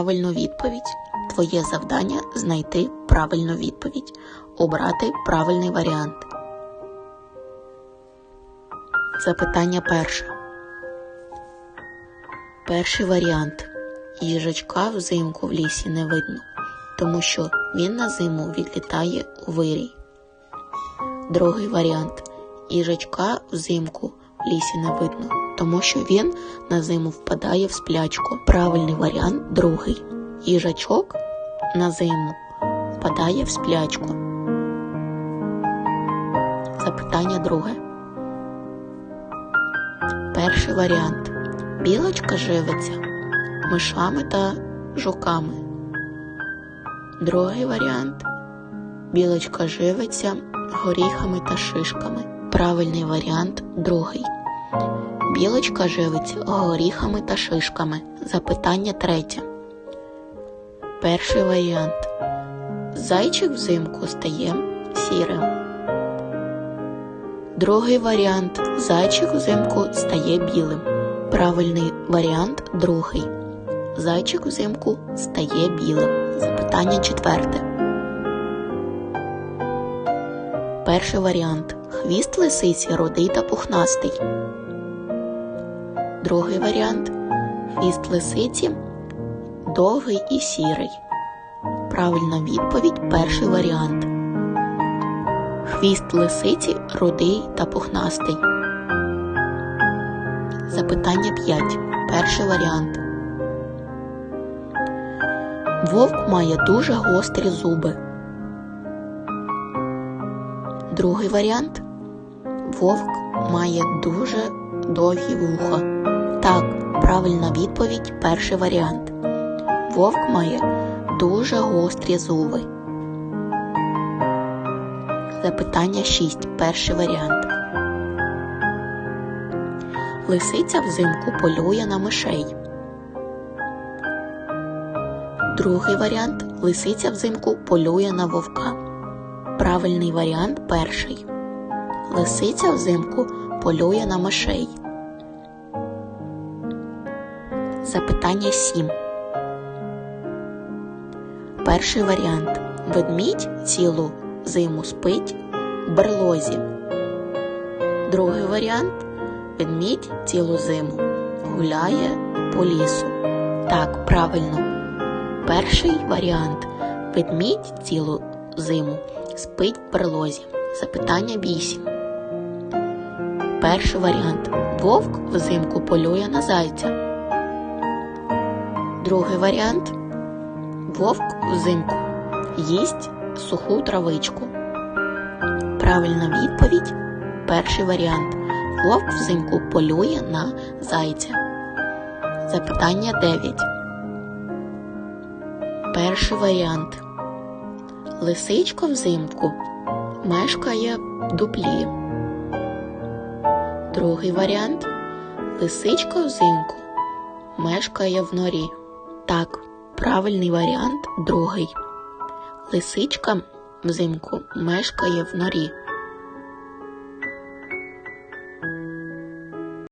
правильну відповідь. Твоє завдання знайти правильну відповідь, обрати правильний варіант. Запитання перше. Перший варіант. Їжачка взимку в лісі не видно, тому що він на зиму відлітає у вирій. Другий варіант. Їжачка взимку в лісі не видно, тому що він на зиму впадає в сплячку. Правильний варіант другий. Їжачок на зиму впадає в сплячку. Запитання друге. Перший варіант. Білочка живиться мишами та жуками. Другий варіант. Білочка живиться горіхами та шишками. Правильний варіант другий. Білочка живиться горіхами та шишками. Запитання третє. Перший варіант. Зайчик взимку стає сірим. Другий варіант. Зайчик взимку стає білим. Правильний варіант другий. Зайчик взимку стає білим. Запитання четверте. Перший варіант. Хвіст лисиці рудий та пухнастий. Другий варіант. Хвіст лисиці довгий і сірий. Правильна відповідь перший варіант. Хвіст лисиці рудий та пухнастий. Запитання 5. Перший варіант. Вовк має дуже гострі зуби. Другий варіант. Вовк має дуже довгі вуха. Так, правильна відповідь перший варіант. Вовк має дуже гострі зуби. Запитання 6. Перший варіант. Лисиця взимку полює на мишей. Другий варіант. Лисиця взимку полює на вовка. Правильний варіант перший. Лисиця взимку полює на мишей. Запитання 7. Перший варіант. Ведмідь цілу зиму спить в берлозі. Другий варіант. Ведмідь цілу зиму гуляє по лісу. Так, правильно. Перший варіант. Ведмідь цілу зиму спить в берлозі. Запитання 8. Перший варіант. Вовк взимку полює на зайця. Другий варіант. Вовк взимку їсть суху травичку. Правильна відповідь. Перший варіант. Вовк взимку полює на зайця. Запитання 9. Перший варіант. Лисичка взимку мешкає в дуплі. Другий варіант. Лисичка взимку мешкає в норі. Так, правильний варіант другий. Лисичка взимку мешкає в норі.